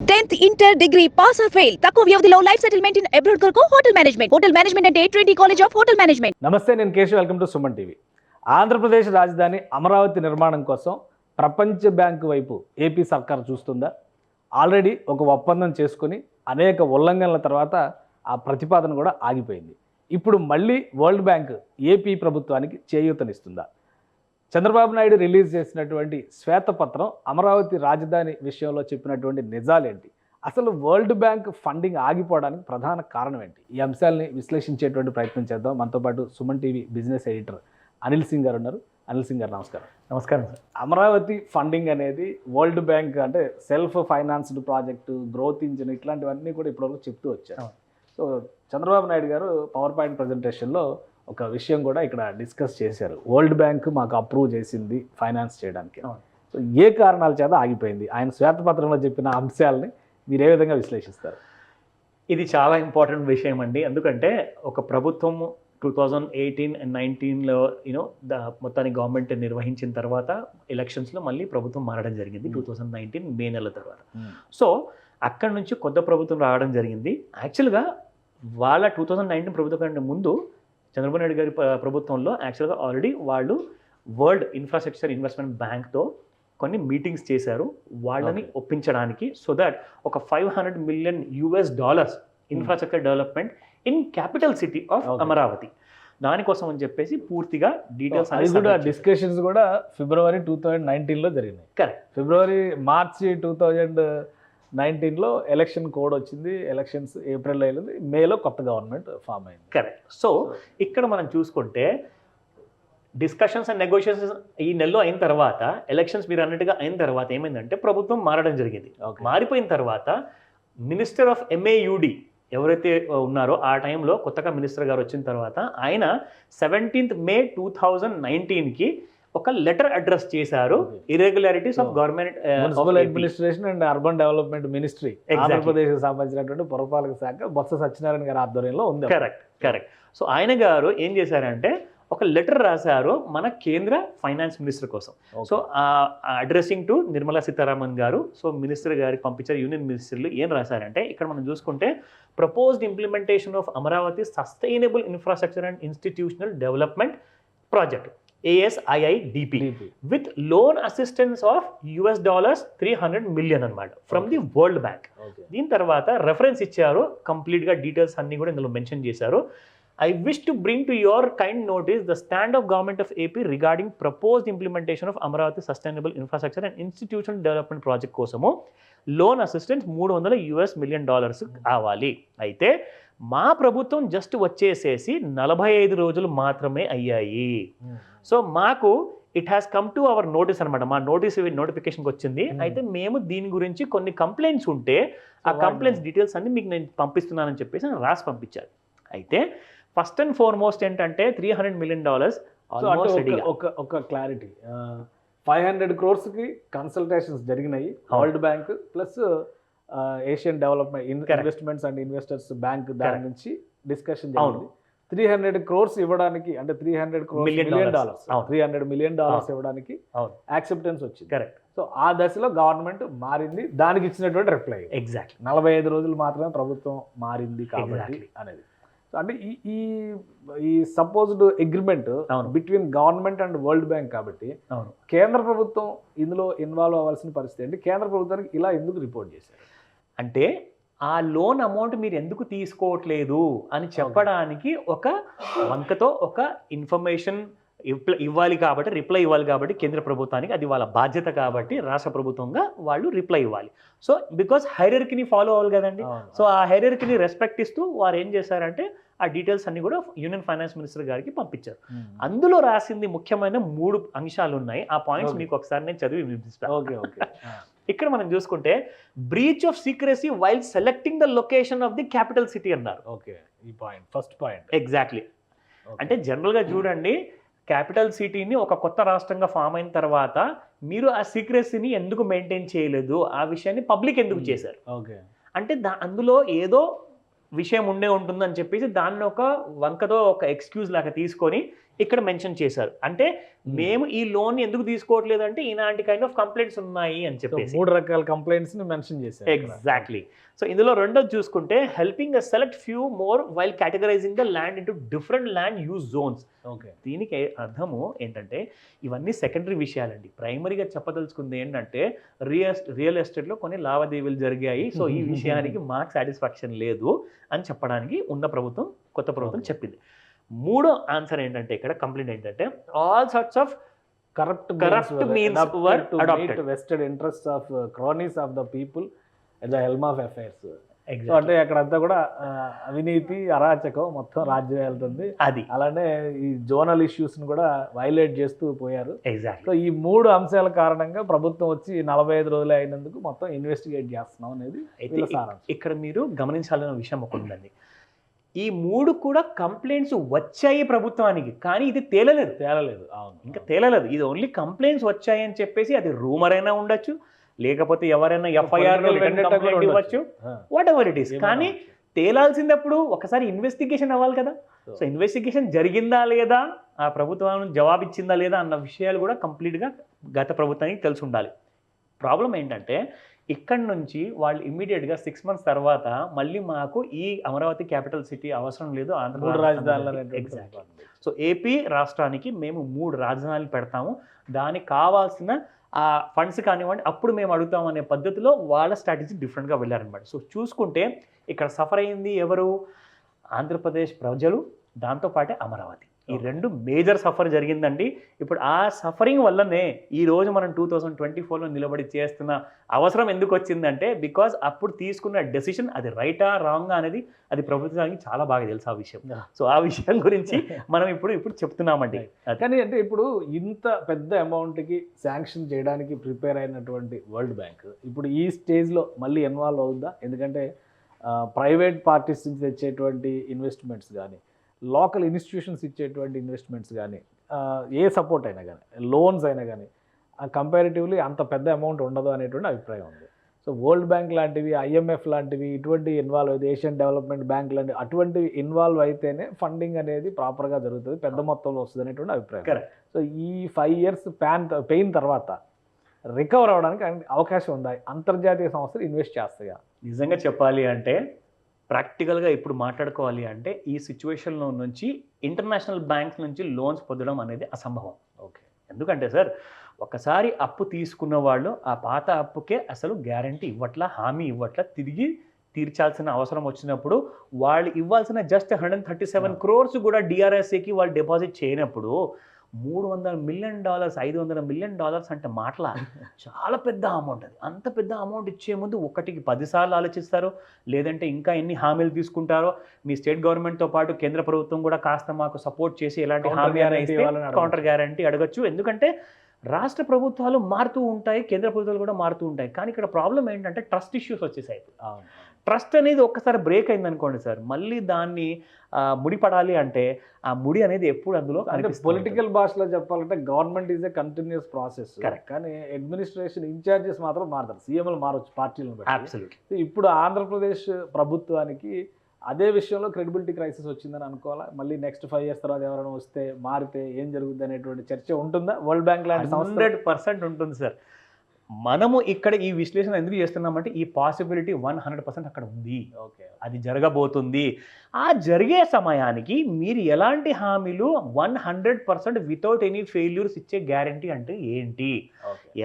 Tenth inter degree pass or fail. తక్కువ వ్యవధిలో life settlement in abroad కొరకు hotel management. Hotel management అంటే twenty college of hotel management. నమస్తే నేను Keshav. Welcome to Suman TV. Andhra Pradesh రాజధాని అమరావతి నిర్మాణం కోసం ప్రపంచ బ్యాంకు వైపు ఏపీ సర్కార్ చూస్తుందా? ఆల్రెడీ ఒక ఒప్పందం చేసుకొని అనేక ఉల్లంఘనల తర్వాత ఆ ప్రతిపాదన కూడా ఆగిపోయింది. ఇప్పుడు మళ్ళీ వరల్డ్ బ్యాంక్ ఏపీ ప్రభుత్వానికి చేయూతనిస్తుందా? చంద్రబాబు నాయుడు రిలీజ్ చేసినటువంటి శ్వేతపత్రం అమరావతి రాజధాని విషయంలో చెప్పినటువంటి నిజాలేంటి? అసలు వరల్డ్ బ్యాంక్ ఫండింగ్ ఆగిపోవడానికి ప్రధాన కారణం ఏంటి? ఈ అంశాలని విశ్లేషించేటువంటి ప్రయత్నం చేద్దాం. మనతో పాటు Suman TV business editor Anil Singh గారు ఉన్నారు. అనిల్ సింగ్ గారు నమస్కారం. నమస్కారం సార్. అమరావతి ఫండింగ్ అనేది వరల్డ్ బ్యాంక్ అంటే self financed project growth engine ఇట్లాంటివన్నీ కూడా ఇప్పటివరకు చెప్తూ వచ్చారు. సో చంద్రబాబు నాయుడు గారు పవర్ పాయింట్ ప్రజెంటేషన్లో ఒక విషయం కూడా ఇక్కడ డిస్కస్ చేశారు. వరల్డ్ బ్యాంక్ మాకు అప్రూవ్ చేసింది ఫైనాన్స్ చేయడానికి. సో ఏ కారణాల చేత ఆగిపోయింది? ఆయన శ్వేతపత్రంలో చెప్పిన అంశాలని మీరు ఏ విధంగా విశ్లేషిస్తారు? ఇది చాలా ఇంపార్టెంట్ విషయం అండి. ఎందుకంటే ఒక ప్రభుత్వం టూ థౌజండ్ ఎయిటీన్ అండ్ నైన్టీన్లో యూనో మొత్తాన్ని గవర్నమెంట్ నిర్వహించిన తర్వాత ఎలక్షన్స్లో మళ్ళీ ప్రభుత్వం మారడం జరిగింది టూ థౌజండ్ నైన్టీన్ మే నెల తర్వాత. సో అక్కడ నుంచి కొత్త ప్రభుత్వం రావడం జరిగింది. యాక్చువల్గా వాళ్ళ టూ థౌజండ్ నైన్టీన్ ప్రభుత్వం కంటే ముందు చంద్రబాబు నాయుడు గారి ప్ర- ప్రభుత్వంలో యాక్చువల్గా ఆల్రెడీ వాళ్ళు వరల్డ్ ఇన్ఫ్రాస్ట్రక్చర్ ఇన్వెస్ట్మెంట్ బ్యాంక్తో కొన్ని మీటింగ్స్ చేశారు. వాళ్ళని. ఒప్పించడానికి సో దట్ ఒక five hundred million US dollars infrastructure development in capital city of. Amaravati దానికోసం అని చెప్పేసి పూర్తిగా డీటెయిల్స్ అది కూడా డిస్కషన్స్ కూడా ఫిబ్రవరి టూ థౌజండ్ నైన్టీన్లో జరిగినాయి. Correct February March two thousand నైన్టీన్లో ఎలక్షన్ కోడ్ వచ్చింది ఎలక్షన్స్ ఏప్రిల్ అయింది మేలో కొత్త గవర్నమెంట్ ఫామ్ అయింది. కరెక్ట్ సో ఇక్కడ మనం చూసుకుంటే డిస్కషన్స్ అండ్ నెగోషియేషన్స్ ఈ నెలలో అయిన తర్వాత ఎలక్షన్స్ మీరు అన్నట్టుగా అయిన తర్వాత ఏమైందంటే ప్రభుత్వం మారడం జరిగింది. మారిపోయిన తర్వాత మినిస్టర్ ఆఫ్ ఎంఏయుడి ఎవరైతే ఉన్నారో ఆ టైంలో కొత్తగా మినిస్టర్ గారు వచ్చిన తర్వాత ఆయన సెవెంటీన్త్ మే టూ థౌజండ్ నైన్టీన్కి ఒక లెటర్ అడ్రస్ చేశారు Okay. Irregularities of government municipal administration and urban development ministry. Andhra Pradesh సంబంధించినటువంటి పురపాలక శాఖ బొత్స సత్యనారాయణ గారి ఆధ్వర్యంలో ఉంది కరెక్ట్ కరెక్ట్ సో ఆయన గారు ఏం చేశారంటే ఒక లెటర్ రాశారు మన కేంద్ర ఫైనాన్స్ మినిస్టర్ కోసం. So addressing to Nirmala Sitharaman గారు సో మినిస్టర్ గారికి పంపించారు యూనియన్ మినిస్టర్లు ఏం రాశారంటే ఇక్కడ మనం చూసుకుంటే proposed implementation of Amaravati sustainable infrastructure and institutional development project ASIIDP. With loan assistance of US dollars three hundred million అనమాట ఫ్రమ్ ది వరల్డ్ బ్యాంక్. దీని తర్వాత రెఫరెన్స్ ఇచ్చారు. కంప్లీట్గా డీటెయిల్స్ అన్ని కూడా ఇందులో మెన్షన్ చేశారు. I wish to bring to your kind notice the stand of government of AP regarding proposed implementation of Amaravati sustainable infrastructure and institutional development project కోసము loan assistance మూడు వందల యుఎస్ మిలియన్ డాలర్స్ కావాలి. అయితే మా ప్రభుత్వం just వచ్చేసేసి నలభై ఐదు రోజులు మాత్రమే అయ్యాయి. సో మాకు it has come to our notice అనమాట మా నోటీస్ నోటిఫికేషన్కి వచ్చింది. అయితే మేము దీని గురించి కొన్ని కంప్లైంట్స్ ఉంటే ఆ కంప్లైంట్స్ డీటెయిల్స్ అన్ని మీకు నేను పంపిస్తున్నానని చెప్పేసి నేను రాసి పంపించారు. అయితే ఫస్ట్ అండ్ ఫార్మోస్ట్ ఏంటంటే త్రీ హండ్రెడ్ మిలియన్ డాలర్స్ ఒక- ఒక క్లారిటీ ఫైవ్ హండ్రెడ్ క్రోర్స్కి కన్సల్టేషన్స్ జరిగినాయి. World bank plus Asian development. Investments and investors bank దాని. నుంచి డిస్కషన్. జరిగింది. త్రీ హండ్రెడ్ క్రోర్స్ ఇవ్వడానికి అంటే three hundred million. Dollars. Three hundred million dollars ఇవ్వడానికి యాక్సెప్టెన్స్ వచ్చింది. కరెక్ట్ సో ఆ దశలో గవర్నమెంట్ మారింది. దానికి ఇచ్చినటువంటి రిప్లై ఎగ్జాక్ట్లీ నలభై ఐదు రోజులు మాత్రమే ప్రభుత్వం మారింది కాబట్టి. అనేది. అంటే ఈ ఈ ఈ సపోజ్డ్ అగ్రిమెంట్ అవును. Between government and world bank కాబట్టి అవును. కేంద్ర ప్రభుత్వం ఇందులో ఇన్వాల్వ్ అవ్వాల్సిన పరిస్థితి ఏంటి? కేంద్ర ప్రభుత్వానికి ఇలా ఎందుకు రిపోర్ట్ చేశారు? అంటే ఆ లోన్ అమౌంట్ మీరు ఎందుకు తీసుకోవట్లేదు అని చెప్పడానికి ఒక వంకతో ఒక ఇన్ఫర్మేషన్ ఇవ్వాలి కాబట్టి రిప్లై ఇవ్వాలి కాబట్టి కేంద్ర ప్రభుత్వానికి అది వాళ్ళ బాధ్యత కాబట్టి రాష్ట్ర ప్రభుత్వంగా వాళ్ళు రిప్లై ఇవ్వాలి. సో బికాస్ హైరర్కిని ఫాలో అవ్వాలి కదండి. సో ఆ హైరర్కిని రెస్పెక్ట్ ఇస్తూ వారు ఏం చేశారంటే ఆ డీటెయిల్స్ అన్ని కూడా యూనియన్ ఫైనాన్స్ మినిస్టర్ గారికి పంపించారు. అందులో రాసింది ముఖ్యమైన మూడు అంశాలు ఉన్నాయి. ఆ పాయింట్స్. మీకు ఒకసారి నేను చదివి వినిపిస్తాను ఓకే ఓకే. ఇక్కడ మనం చూసుకుంటే breach of secrecy while selecting the location of the capital city అన్నారు. ఓకే ఈ పాయింట్ ఫస్ట్ పాయింట్. ఎగ్జాక్ట్లీ. అంటే జనరల్గా చూడండి క్యాపిటల్ సిటీని ఒక కొత్త రాష్ట్రంగా ఫామ్ అయిన తర్వాత మీరు ఆ సీక్రసీని ఎందుకు మెయింటైన్ చేయలేదు? ఆ విషయాన్ని పబ్లిక్ ఎందుకు Hmm. చేశారు? ఓకే. అంటే దా అందులో ఏదో విషయం ఉండే ఉంటుందని చెప్పేసి దాన్ని ఒక వంకతో ఒక ఎక్స్క్యూజ్ లాగా తీసుకొని ఇక్కడ మెన్షన్ చేశారు. అంటే మేము ఈ లోన్ ఎందుకు తీసుకోవట్లేదు అంటే ఇలాంటి కైండ్ ఆఫ్ కంప్లైంట్స్ ఉన్నాయి అని చెప్పేసి. మూడు రకాల కంప్లైంట్స్ని మెన్షన్ చేశారు. ఎగ్జాక్ట్లీ సో ఇందులో రెండోది చూసుకుంటే helping a select few more while categorizing the land into different land use zones okay దీనికి అర్థము ఏంటంటే ఇవన్నీ సెకండరీ విషయాలండి. ప్రైమరీగా చెప్పదలుచుకుంది ఏంటంటే రియల్ రియల్ ఎస్టేట్లో కొన్ని లావాదేవీలు జరిగాయి. సో ఈ విషయానికి మాకు సాటిస్ఫాక్షన్ లేదు అని చెప్పడానికి ఉన్న ప్రభుత్వం కొత్త ప్రభుత్వం. చెప్పింది. మూడో ఆన్సర్ ఏంటంటే ఇక్కడ కంప్లైంట్ ఏంటంటే all sorts of corrupt Corrupt means were to adopted. meet vested interests of uh, cronies of the people at the helm of affairs. So అంటే అక్కడంతా కూడా అవినీతి అరాచకం మొత్తం రాజ్యం వెళ్తుంది. అది. అలానే ఈ జోనల్ ఇష్యూస్ని కూడా వైలేట్ చేస్తూ పోయారు. సో ఈ మూడు అంశాల కారణంగా ప్రభుత్వం వచ్చి నలభై ఐదు రోజులు అయినందుకు మొత్తం ఇన్వెస్టిగేట్ చేస్తున్నాం అనేది ఇక్కడ మీరు గమనించాలన్న విషయం ఒకటి ఉందండి. ఈ మూడు కూడా కంప్లైంట్స్ వచ్చాయి ప్రభుత్వానికి కానీ ఇది తేలలేదు. తేలలేదు. అవును. ఇంకా తేలలేదు. ఇది ఓన్లీ కంప్లైంట్స్ వచ్చాయి అని చెప్పేసి అది రూమర్ అయినా ఉండొచ్చు లేకపోతే ఎవరైనా ఎఫ్ఐఆర్ ఇవ్వచ్చు. వాట్ ఎవర్ ఇట్ ఈస్ కానీ. తేలాల్సిందప్పుడు ఒకసారి ఇన్వెస్టిగేషన్ అవ్వాలి కదా. సో ఇన్వెస్టిగేషన్ జరిగిందా లేదా ఆ ప్రభుత్వం జవాబిచ్చిందా లేదా అన్న విషయాలు కూడా కంప్లీట్గా గత ప్రభుత్వానికి తెలిసి ఉండాలి. ప్రాబ్లం ఏంటంటే ఇక్కడ నుంచి వాళ్ళు ఇమ్మీడియట్గా సిక్స్ మంత్స్ తర్వాత మళ్ళీ మాకు ఈ అమరావతి క్యాపిటల్ సిటీ అవసరం లేదు ఆంధ్ర మూడు రాజధానులు ఎగ్జాక్ట్లీ సో ఏపీ రాష్ట్రానికి మేము మూడు రాజధానులు పెడతాము. దానికి కావాల్సిన ఆ ఫండ్స్ కానివ్వండి అప్పుడు మేము అడుగుతాం అనే పద్ధతిలో వాళ్ళ స్ట్రాటజీ డిఫరెంట్గా వెళ్ళారనమాట సో చూసుకుంటే ఇక్కడ సఫర్ అయింది ఎవరు? ఆంధ్రప్రదేశ్ ప్రజలు దాంతోపాటే అమరావతి. ఈ. రెండు మేజర్ సఫర్ జరిగిందండి ఇప్పుడు ఆ సఫరింగ్ వల్లనే ఈ రోజు మనం టూ థౌజండ్ ట్వంటీ ఫోర్లో నిలబడి చేస్తున్న అవసరం ఎందుకు వచ్చిందంటే బికాజ్ అప్పుడు తీసుకున్న డెసిషన్ అది రైటా రాంగా అనేది అది ప్రభుత్వానికి చాలా బాగా తెలుసు ఆ విషయం. సో ఆ విషయం గురించి మనం ఇప్పుడు ఇప్పుడు చెప్తున్నామండి. కానీ అంటే ఇప్పుడు ఇంత పెద్ద అమౌంట్కి శాంక్షన్ చేయడానికి ప్రిపేర్ అయినటువంటి వరల్డ్ బ్యాంక్ ఇప్పుడు ఈ స్టేజ్లో మళ్ళీ ఇన్వాల్వ్ అవుద్దా ఎందుకంటే ప్రైవేట్ పార్టీస్ నుంచి తెచ్చేటువంటి ఇన్వెస్ట్మెంట్స్ కానీ లోకల్ ఇన్స్టిట్యూషన్స్ ఇచ్చేటువంటి ఇన్వెస్ట్మెంట్స్ కానీ ఏ సపోర్ట్ అయినా కానీ లోన్స్ అయినా కానీ కంపారిటివ్లీ అంత పెద్ద అమౌంట్ ఉండదు అనేటువంటి అభిప్రాయం ఉంది. సో వరల్డ్ బ్యాంక్ లాంటివి ఐఎంఎఫ్ లాంటివి ఇటువంటి ఇన్వాల్వ్ అయితే ఏషియన్ డెవలప్మెంట్ బ్యాంక్ లాంటి అటువంటివి ఇన్వాల్వ్ అయితేనే ఫండింగ్ అనేది ప్రాపర్గా జరుగుతుంది పెద్ద మొత్తంలో వస్తుంది అనేటువంటి అభిప్రాయం. సో ఈ ఫైవ్ ఇయర్స్ ప్యాన్ పెయిన్ తర్వాత రికవర్ అవ్వడానికి అవకాశం ఉందా? అంతర్జాతీయ సంస్థలు ఇన్వెస్ట్ చేస్తాయా? నిజంగా చెప్పాలి అంటే ప్రాక్టికల్గా ఇప్పుడు మాట్లాడుకోవాలి అంటే ఈ సిచ్యువేషన్లో నుంచి ఇంటర్నేషనల్ బ్యాంక్స్ నుంచి లోన్స్ పొందడం అనేది అసంభవం. ఓకే. ఎందుకంటే సార్ ఒకసారి అప్పు తీసుకున్న వాళ్ళు ఆ పాత అప్పుకే అసలు గ్యారంటీ ఇవ్వట్లా హామీ ఇవ్వట్లా తిరిగి తీర్చాల్సిన అవసరం వచ్చినప్పుడు వాళ్ళు ఇవ్వాల్సిన just hundred thirty seven crores కూడా డిఆర్ఎస్ఏకి వాళ్ళు డిపాజిట్ చేయనప్పుడు మూడు వందల మిలియన్ డాలర్స్ ఐదు వందల మిలియన్ డాలర్స్ అంటే మాటల చాలా పెద్ద అమౌంట్ అది. అంత పెద్ద అమౌంట్ ఇచ్చే ముందు ఒకటికి పదిసార్లు ఆలోచిస్తారు. లేదంటే ఇంకా ఎన్ని హామీలు తీసుకుంటారో మీ స్టేట్ గవర్నమెంట్తో పాటు కేంద్ర ప్రభుత్వం కూడా కాస్త మాకు సపోర్ట్ చేసి ఎలాంటి హామీ. కౌంటర్ గ్యారంటీ అడగచ్చు. ఎందుకంటే రాష్ట్ర ప్రభుత్వాలు మారుతూ ఉంటాయి కేంద్ర ప్రభుత్వాలు కూడా మారుతూ ఉంటాయి. కానీ ఇక్కడ ప్రాబ్లం ఏంటంటే ట్రస్ట్ ఇష్యూస్ వచ్చేసాయి. ట్రస్ట్ అనేది ఒక్కసారి బ్రేక్ అయింది అనుకోండి సార్ మళ్ళీ దాన్ని ముడిపడాలి అంటే ఆ ముడి అనేది ఎప్పుడు అందులో అంటే పొలిటికల్ భాషలో చెప్పాలంటే government is a continuous process. కానీ అడ్మినిస్ట్రేషన్ ఇన్ఛార్జెస్ మాత్రం మారుతారు సీఎంలు మారచ్చు పార్టీలను ఇప్పుడు ఆంధ్రప్రదేశ్ ప్రభుత్వానికి అదే విషయంలో క్రెడిబిలిటీ క్రైసిస్ వచ్చిందని అనుకోవాలా? మళ్ళీ నెక్స్ట్ ఫైవ్ ఇయర్స్ తర్వాత ఎవరైనా వస్తే మారితే ఏం జరుగుద్ది అనేటువంటి చర్చ ఉంటుందా? వరల్డ్ బ్యాంక్ లాంటి హండ్రెడ్ పర్సెంట్ ఉంటుంది సార్. మనము ఇక్కడ ఈ విశ్లేషణ ఎందుకు చేస్తున్నామంటే ఈ పాసిబిలిటీ వన్ హండ్రెడ్ పర్సెంట్ అక్కడ ఉంది. ఓకే అది జరగబోతుంది. ఆ జరిగే సమయానికి మీరు ఎలాంటి హామీలు one hundred percent without any failures ఇచ్చే గ్యారంటీ అంటే ఏంటి?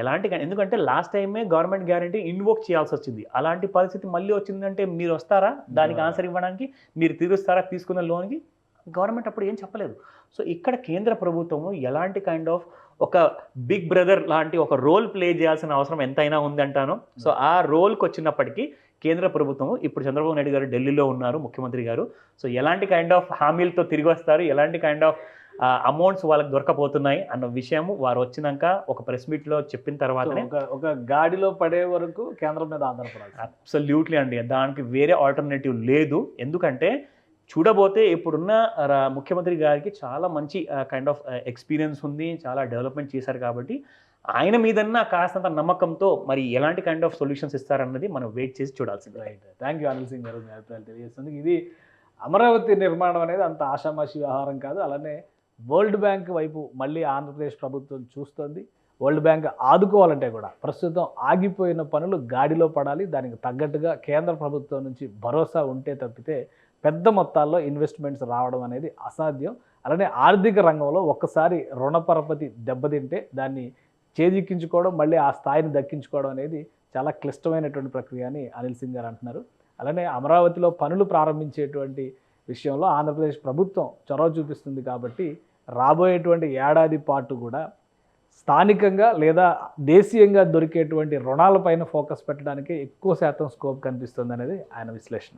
ఎలాంటి ఎందుకంటే లాస్ట్ టైమే గవర్నమెంట్ గ్యారంటీ ఇన్వోక్ చేయాల్సి వచ్చింది. అలాంటి పరిస్థితి మళ్ళీ వచ్చిందంటే మీరు వస్తారా? దానికి. ఆన్సర్ ఇవ్వడానికి మీరు తీరుస్తారా తీసుకున్న లోన్కి గవర్నమెంట్ అప్పుడు ఏం చెప్పలేదు. సో ఇక్కడ కేంద్ర ప్రభుత్వము ఎలాంటి కైండ్ ఆఫ్ ఒక బిగ్ బ్రదర్ లాంటి ఒక రోల్ ప్లే చేయాల్సిన అవసరం ఎంతైనా ఉందంటాను. సో ఆ రోల్కి వచ్చినప్పటికీ కేంద్ర ప్రభుత్వము ఇప్పుడు చంద్రబాబు నాయుడు గారు ఢిల్లీలో ఉన్నారు ముఖ్యమంత్రి గారు. సో ఎలాంటి కైండ్ ఆఫ్ హామీలతో తిరిగి వస్తారు? ఎలాంటి కైండ్ ఆఫ్ అమౌంట్స్ వాళ్ళకి దొరకపోతున్నాయి అన్న విషయం వారు వచ్చినాక ఒక ప్రెస్ మీట్లో చెప్పిన తర్వాతనే ఒక ఒక గాడిలో పడే వరకు కేంద్రం మీద ఆధారపడాలి అబ్సల్యూట్లీ అండి. దానికి వేరే ఆల్టర్నేటివ్ లేదు. ఎందుకంటే చూడబోతే ఇప్పుడున్న ముఖ్యమంత్రి గారికి చాలా మంచి కైండ్ ఆఫ్ ఎక్స్పీరియన్స్ ఉంది చాలా డెవలప్మెంట్ చేశారు కాబట్టి ఆయన మీదన్నా కాస్తంత నమ్మకంతో మరి ఎలాంటి కైండ్ ఆఫ్ సొల్యూషన్స్ ఇస్తారన్నది మనం వెయిట్ చేసి చూడాల్సింది. Right thank you Anil Singh గారు మీ అభిప్రాయాలు తెలియజేస్తుంది ఇది అమరావతి నిర్మాణం అనేది అంత ఆషామాషి వ్యవహారం కాదు. అలానే వరల్డ్ బ్యాంక్ వైపు మళ్ళీ ఆంధ్రప్రదేశ్ ప్రభుత్వం చూస్తుంది. వరల్డ్ బ్యాంక్ ఆదుకోవాలంటే కూడా ప్రస్తుతం ఆగిపోయిన పనులు గాడిలో పడాలి. దానికి తగ్గట్టుగా కేంద్ర ప్రభుత్వం నుంచి భరోసా ఉంటే తప్పితే పెద్ద మొత్తాల్లో ఇన్వెస్ట్మెంట్స్ రావడం అనేది అసాధ్యం. అలానే ఆర్థిక రంగంలో ఒక్కసారి రుణపరపతి దెబ్బతింటే దాన్ని చేజిక్కించుకోవడం మళ్ళీ ఆ స్థాయిని దక్కించుకోవడం అనేది చాలా క్లిష్టమైనటువంటి ప్రక్రియ అని అనిల్ సింగ్ గారు అంటున్నారు. అలానే అమరావతిలో పనులు ప్రారంభించేటువంటి విషయంలో ఆంధ్రప్రదేశ్ ప్రభుత్వం చొరవ చూపిస్తుంది కాబట్టి రాబోయేటువంటి ఏడాది పాటు కూడా స్థానికంగా లేదా దేశీయంగా దొరికేటువంటి రుణాలపైన ఫోకస్ పెట్టడానికి ఎక్కువ శాతం స్కోప్ కనిపిస్తుంది అనేది ఆయన విశ్లేషణ.